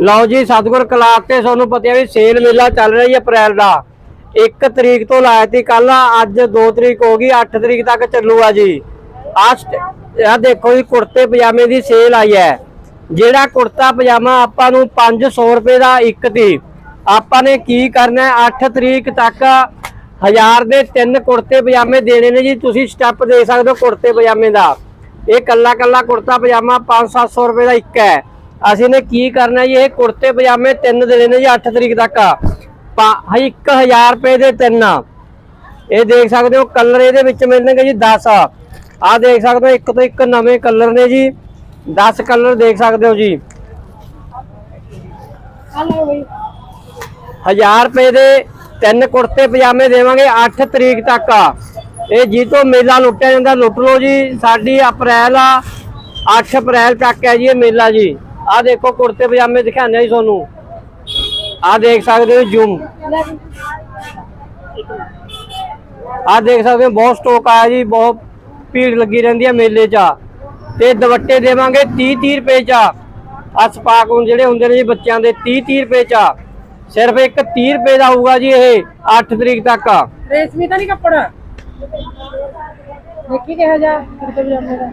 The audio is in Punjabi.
ਲਓ ਜੀ, ਸਤਗੁਰ ਕਲਾਕ ਤੇ ਤੁਹਾਨੂੰ ਪਤਾ ਵੀ ਸੇਲ ਮੇਲਾ ਚੱਲ ਰਿਹਾ ਹੈ ਅਪ੍ਰੈਲ ਦਾ। 1 ਤਰੀਕ ਤੋਂ ਲਾਇਆ ਸੀ ਕੱਲ ਅੱਜ 2 ਤਰੀਕ ਹੋ ਗਈ 8 ਤਰੀਕ ਤੱਕ ਚੱਲੂਗਾ ਜੀ। ਆਹ ਆ ਦੇਖੋ ਜੀ, ਕੁੜਤੇ ਪਜਾਮੇ ਦੀ ਸੇਲ ਆਈ ਹੈ। ਜਿਹੜਾ ਕੁੜਤਾ ਪਜਾਮਾ ਆਪਾਂ ਨੂੰ 500 ਰੁਪਏ ਦਾ ਇੱਕ ਤੀ ਆਪਾਂ ਨੇ ਕੀ ਕਰਨਾ ਹੈ? 8 ਤਰੀਕ ਤੱਕ ਹਜ਼ਾਰ ਦੇ ਤਿੰਨ ਕੁੜਤੇ ਪਜਾਮੇ ਦੇਣੇ ਨੇ ਜੀ। ਤੁਸੀਂ ਸਟੈਪ ਦੇ ਸਕਦੇ ਹੋ ਕੁੜਤੇ ਪਜਾਮੇ ਦਾ। ਇਹ ਕੱਲਾ ਕੱਲਾ ਕੁੜਤਾ ਪਜਾਮਾ 5-700 ਰੁਪਏ ਦਾ ਇੱਕ ਹੈ। ਅਸੀਂ ਨੇ ਕੀ ਕਰਨਾ ਜੀ, ਇਹ ਕੁੜਤੇ ਪਜਾਮੇ ਤਿੰਨ ਦੇਣੇ ਨੇ ਜੀ 8 ਤਰੀਕ ਤੱਕ। ਪਾ- ਹਾਂ 1000 ਰੁਪਏ ਦੇ ਤਿੰਨ। ਇਹ ਦੇਖ ਸਕਦੇ ਹੋ, ਕਲਰ ਇਹਦੇ ਵਿੱਚ ਮਿਲਣਗੇ ਜੀ 10 ਆਹ ਦੇਖ ਸਕਦੇ ਹੋ, ਇੱਕ ਤੋਂ ਇੱਕ ਨਵੇਂ ਕਲਰ ਨੇ ਜੀ। 10 ਕਲਰ ਦੇਖ ਸਕਦੇ ਹੋ ਜੀ। ਹਲੋ ਬਈ 1000 ਰੁਪਏ ਦੇ ਤਿੰਨ ਕੁੜਤੇ ਪਜਾਮੇ ਦੇਵਾਂਗੇ 8 ਤਰੀਕ ਤੱਕ। ਆ ਇਹ ਜੀ ਤੋਂ ਮੇਲਾ ਲੁੱਟਿਆ ਜਾਂਦਾ। ਲੁੱਟ ਲਓ ਜੀ, ਸਾਡੀ ਅਪ੍ਰੈਲ ਆ 8 ਅਪ੍ਰੈਲ ਤੱਕ ਹੈ ਜੀ ਇਹ ਮੇਲਾ ਜੀ। ਆਹ ਦੇਖੋ ਕੁੜਤੇ ਪਜਾਮੇ ਦਿਖਾਉਂਦੇ ਆ ਜੀ ਤੁਹਾਨੂੰ। ਆਹ ਦੇਖ ਸਕਦੇ ਹੋ ਜੂਮ। ਆਹ ਦੇਖ ਸਕਦੇ ਹੋ ਬਹੁਤ ਸਟਾਕ ਆਇਆ ਜੀ ਬਹੁਤ ਭੀੜ ਲੱਗੀ ਰਹਿੰਦੀ ਹੈ ਮੇਲੇ 'ਚ। ਤੇ ਦੁਪੱਟੇ ਦੇਵਾਂਗੇ 30 30 ਰੁਪਏ 'ਚ। ਆ ਸਪਾਕ ਜਿਹੜੇ ਹੁੰਦੇ ਨੇ ਜੀ ਬੱਚਿਆਂ ਦੇ 30 30 ਰੁਪਏ 'ਚ। ਸਿਰਫ ਇੱਕ 30 ਰੁਪਏ ਦਾ ਹੋਊਗਾ ਜੀ ਇਹ 8 ਤਰੀਕ ਤੱਕ। ਰੇਸ਼ਮੀ ਤਾਂ ਨਹੀਂ ਕੱਪੜਾ। ਦੇਖੀ ਕਿਹਾ ਜਾ ਕੁੜਤੇ ਪਜਾਮੇ ਦਾ?